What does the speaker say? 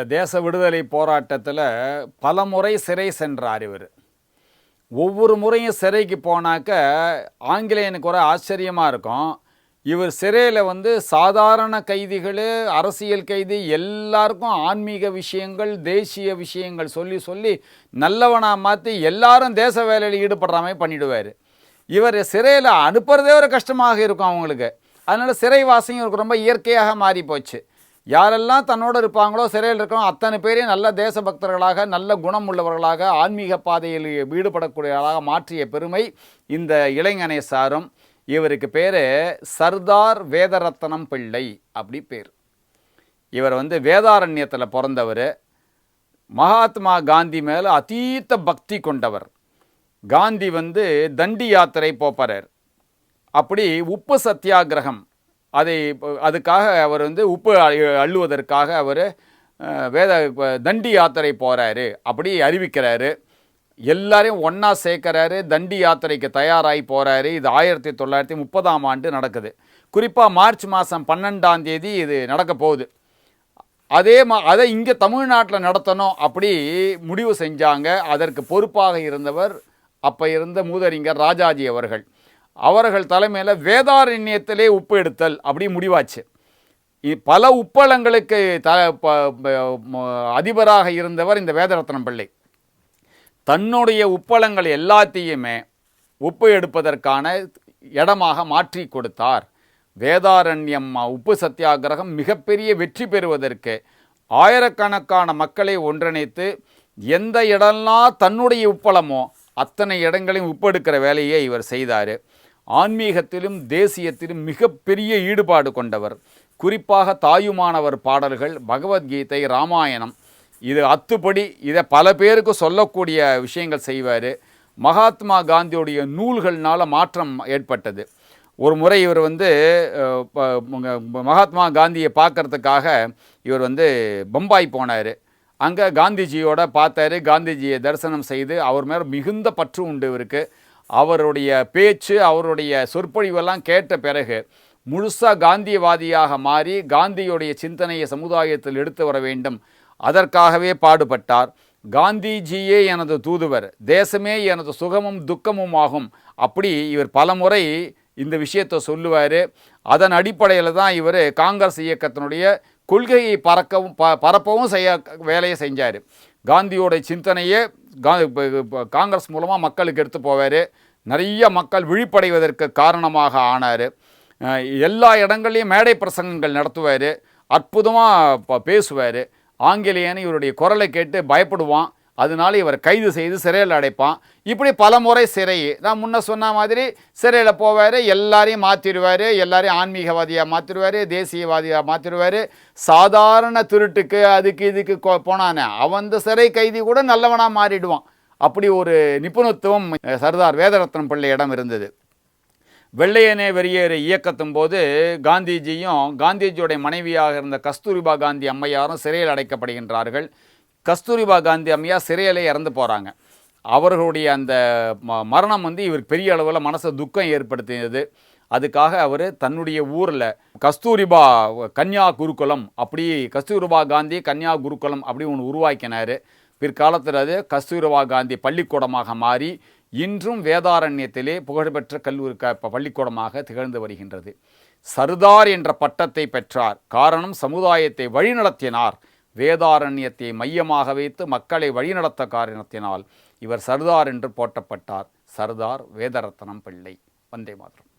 இந்த தேச விடுதலை போராட்டத்தில் பல முறை சிறை சென்றார் இவர். ஒவ்வொரு முறையும் சிறைக்கு போனாக்க ஆங்கிலேயனுக்கு ஒரு ஆச்சரியமாக இருக்கும். இவர் சிறையில் வந்து சாதாரண கைதிகள் அரசியல் கைதி எல்லாருக்கும் ஆன்மீக விஷயங்கள் தேசிய விஷயங்கள் சொல்லி சொல்லி நல்லவனாக மாற்றி எல்லாரும் தேச வேலையில் ஈடுபடுற மாதிரி இவர் சிறையில் அனுப்புறதே ஒரு கஷ்டமாக இருக்கும் அவங்களுக்கு. அதனால் சிறைவாசியும் இவருக்கு ரொம்ப இயற்கையாக மாறி போச்சு. யாரெல்லாம் தன்னோடு இருப்பாங்களோ சிறையில் இருக்கணும் அத்தனை பேரையும் நல்ல தேசபக்தர்களாக நல்ல குணம் உள்ளவர்களாக ஆன்மீக பாதையில் ஈடுபடக்கூடியவர்களாக மாற்றிய பெருமை இந்த இளைஞனை சாரும் இவருக்கு பேர் சர்தார் வேதரத்னம் பிள்ளை அப்படி பேர். இவர் வந்து வேதாரண்யத்தில் பிறந்தவர். மகாத்மா காந்தி மேலே அதீத்த பக்தி கொண்டவர். காந்தி வந்து தண்டி யாத்திரை போப்பார் அப்படி உப்பு சத்தியாகிரகம் அதை அதுக்காக அவர் வந்து உப்பு அ- அள்ளுவதற்காக அவர் வேத தண்டி யாத்திரை போகிறாரு அப்படி அறிவிக்கிறாரு. எல்லாரையும் ஒன்றா சேர்க்குறாரு. தண்டி யாத்திரைக்கு தயாராகி போகிறாரு இது ஆயிரத்தி தொள்ளாயிரத்தி முப்பதாம் ஆண்டு நடக்குது. குறிப்பாக மார்ச் மாதம் பன்னெண்டாம் தேதி இது நடக்க போகுது. அதே மா அதை இங்கே தமிழ்நாட்டில் நடத்தணும் அப்படி முடிவு செஞ்சாங்க. அதற்கு பொறுப்பாக இருந்தவர் அப்போ இருந்த மூதறிஞர் ராஜாஜி அவர்கள். அவர்கள் தலைமையில் வேதாரண்யத்திலே உப்பு எடுத்தல் அப்படி முடிவாச்சு. பல உப்பளங்களுக்கு த ப- அதிபராக இருந்தவர் இந்த வேதரத்னம் பிள்ளை. தன்னுடைய உப்பளங்கள் எல்லாத்தையுமே உப்பு எடுப்பதற்கான இடமாக மாற்றி கொடுத்தார். வேதாரண்யம் உப்பு சத்தியாகிரகம் மிகப்பெரிய வெற்றி பெறுவதற்கு ஆயிரக்கணக்கான மக்களை ஒன்றிணைத்து எந்த இடம்லாம் தன்னுடைய உப்பளமோ அத்தனை இடங்களையும் உப்பெடுக்கிற வேலையை இவர் செய்தார். ஆன்மீகத்திலும் தேசியத்திலும் மிகப்பெரிய ஈடுபாடு கொண்டவர். குறிப்பாக தாயுமானவர் பாடல்கள் பகவத்கீதை ராமாயணம் இது அத்துப்படி இதை பல பேருக்கு சொல்லக்கூடிய விஷயங்கள் செய்வார். மகாத்மா காந்தியுடைய நூல்கள்னால் மாற்றம் ஏற்பட்டது. ஒரு முறை இவர் வந்து ப- மகாத்மா காந்தியை பார்க்கறதுக்காக இவர் வந்து பம்பாய் போனார். அங்கே காந்திஜியோட பார்த்தாரு. காந்திஜியை தரிசனம் செய்து அவர் மேலே மிகுந்த பற்று உண்டு இவருக்கு. அவருடைய பேச்சு அவருடைய சொற்பொழிவெல்லாம் கேட்ட பிறகு முழுசாக காந்தியவாதியாக மாறி காந்தியுடைய சிந்தனையை சமுதாயத்தில் எடுத்து வர வேண்டும். அதற்காகவே பாடுபட்டார். காந்திஜியே எனது தூதுவர் தேசமே எனது சுகமும் துக்கமும் ஆகும். அப்படி இவர் பலமுறை இந்த விஷயத்தை சொல்லுவார். அதன் அடிப்படையில் தான் இவர் காங்கிரஸ் இயக்கத்தினுடைய கொள்கையை பறக்கவும் ப பரப்பவும் செய்ய வேலையை செஞ்சார். காந்தியோட சிந்தனையே காங்கிரஸ் மூலமாக மக்களுக்கு எடுத்து போவார். நிறைய மக்கள் விழிப்படைவதற்கு காரணமாக ஆனார். எல்லா இடங்கள்லையும் மேடை பிரசங்கங்கள் நடத்துவார். அற்புதமாக பேசுவார். ஆங்கிலேயன் இவருடைய குரலை கேட்டு பயப்படுவான். அதனால இவர் கைது செய்து சிறையில் அடைப்பான். இப்படி பல முறை சிறை நான் முன்ன சொன்ன மாதிரி சிறையில் போவார் எல்லாரையும் மாற்றிடுவார் எல்லாரையும் ஆன்மீகவாதியாக மாற்றிடுவார் தேசியவாதியாக மாற்றிடுவார் சாதாரண திருட்டுக்கு அதுக்கு இதுக்கு போனானே அவன் அந்த சிறை கைதி கூட நல்லவனாக மாறிடுவான். அப்படி ஒரு நிபுணத்துவம் சர்தார் வேதரத்னம் பிள்ளையிடம் இருந்தது. வெள்ளையனே வெறியேறு இயக்கத்தின் போது காந்திஜியும் காந்திஜியுடைய மனைவியாக இருந்த கஸ்தூரிபா காந்தி அம்மையாரும் சிறையில் அடைக்கப்படுகின்றார்கள். கஸ்தூரிபா காந்தி அம்மையா சிறையிலே இறந்து போகிறாங்க அவர்களுடைய அந்த ம- மரணம் வந்து இவருக்கு பெரிய அளவில் மனசு துக்கம் ஏற்படுத்தியது. அதுக்காக அவர் தன்னுடைய ஊரில் கஸ்தூரிபா கன்யா குருகுலம் அப்படி கஸ்தூரிபா காந்தி கன்யா குருகுலம் அப்படி ஒன்று உருவாக்கினார். பிற்காலத்தில் அது கஸ்தூரிபா காந்தி பள்ளிக்கூடமாக மாறி இன்றும் வேதாரண்யத்திலே புகழ்பெற்ற கல்லூரி க பள்ளிக்கூடமாக திகழ்ந்து வருகின்றது. சர்தார் என்ற பட்டத்தை பெற்றார். காரணம் சமுதாயத்தை வழிநடத்தினார். வேதாரண்யத்தை மையமாக வைத்து மக்களை வழிநடத்த காரணத்தினால் இவர் சர்தார் என்று போற்றப்பட்டார். சர்தார் வேதரத்னம் பிள்ளை. வந்தே மாதரம்.